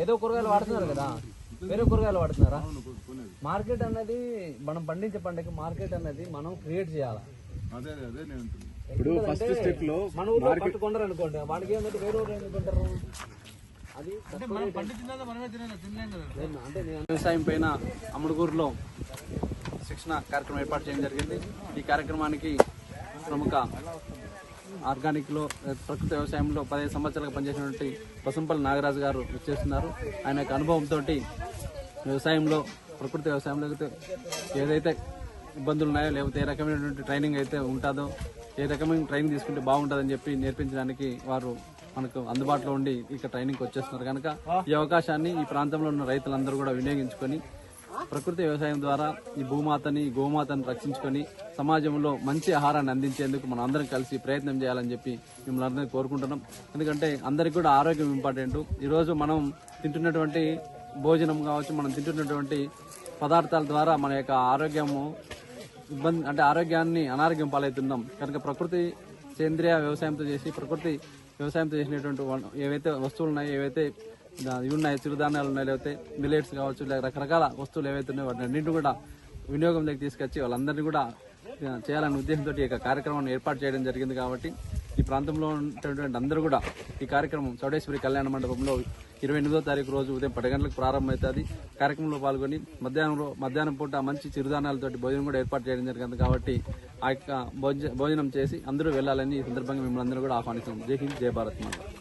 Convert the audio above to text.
ఏదో కూరగాయలు వాడుతున్నారు కదా. వేరే కూరగాయలు వాడుతున్నారా? మార్కెట్ అన్నది మనం పండించే పంటకి మార్కెట్ అన్నది మనం క్రియేట్ చేయాలి? అదే అదే నేను అంటున్నాను ఇప్పుడు ఫస్ట్ స్టెప్లో మన ఊర్లో పట్టు కొండరు అనుకోండి వాడికి ఏంటంటే వేరే ఊరు ఎందుకుంటారు అది అంటే నేను వ్యవసాయం పైన అమ్ముడుగూరులో శిక్షణ కార్యక్రమం ఏర్పాటు చేయడం జరిగింది. ఈ కార్యక్రమానికి ప్రముఖ ఆర్గానిక్లో ప్రకృతి వ్యవసాయంలో పదిహేను సంవత్సరాలుగా పనిచేసినటువంటి పసుంపల్లి నాగరాజు గారు వచ్చేస్తున్నారు. ఆయన యొక్క అనుభవంతో వ్యవసాయంలో ప్రకృతి వ్యవసాయంలో అయితే ఏదైతే ఇబ్బందులు ఉన్నాయో లేకపోతే ఏ రకమైనటువంటి ట్రైనింగ్ అయితే ఉంటుందో ఏ రకమైన ట్రైనింగ్ తీసుకుంటే బాగుంటుందని చెప్పి నేర్పించడానికి వారు మనకు అందుబాటులో ఉండి ఇక్కడ ట్రైనింగ్కి వచ్చేస్తున్నారు. కనుక ఈ అవకాశాన్ని ఈ ప్రాంతంలో ఉన్న రైతులందరూ కూడా వినియోగించుకొని ప్రకృతి వ్యవసాయం ద్వారా ఈ భూమాతని గోమాతని రక్షించుకొని సమాజంలో మంచి ఆహారాన్ని అందించేందుకు మనం అందరం కలిసి ప్రయత్నం చేయాలని చెప్పి మిమ్మల్ని అందరినీ కోరుకుంటున్నాం. ఎందుకంటే అందరికీ కూడా ఆరోగ్యం ఇంపార్టెంట్. ఈరోజు మనం తింటున్నటువంటి భోజనం కావచ్చు మనం తింటున్నటువంటి పదార్థాల ద్వారా మన యొక్క ఆరోగ్యము ఇబ్బంది అంటే ఆరోగ్యాన్ని అనారోగ్యం పాలవుతున్నాం. కనుక ప్రకృతి సేంద్రియ వ్యవసాయంతో చేసి ప్రకృతి వ్యవసాయంతో చేసినటువంటి ఏవైతే వస్తువులు ఉన్నాయో ఏవైతే ఇవి ఉన్నాయి చిరుధాన్యాలు ఉన్నాయి లేకపోతే మిలెట్స్ కావచ్చు లేక రకరకాల వస్తువులు ఏవైతే ఉన్నాయో వాటిని అన్నింటిని కూడా వినియోగంలోకి తీసుకొచ్చి వాళ్ళందరినీ కూడా చేయాలనే ఉద్దేశంతో ఈ యొక్క కార్యక్రమాన్ని ఏర్పాటు చేయడం జరిగింది కాబట్టి ఈ ప్రాంతంలో ఉన్నటువంటి అందరూ కూడా ఈ కార్యక్రమం చౌడేశ్వరి కళ్యాణ మండపంలో ఇరవై ఎనిమిదో తారీఖు రోజు ఉదయం పది గంటలకు ప్రారంభమవుతుంది. కార్యక్రమంలో పాల్గొని మధ్యాహ్నం మధ్యాహ్నం పూట మంచి చిరుధాన్యాలతోటి భోజనం కూడా ఏర్పాటు చేయడం జరిగింది కాబట్టి ఆ యొక్క భోజనం చేసి అందరూ వెళ్ళాలని ఈ సందర్భంగా మిమ్మల్ని అందరూ కూడా ఆహ్వానిస్తున్నాం. జై హింద్ జై భారత్ మాత.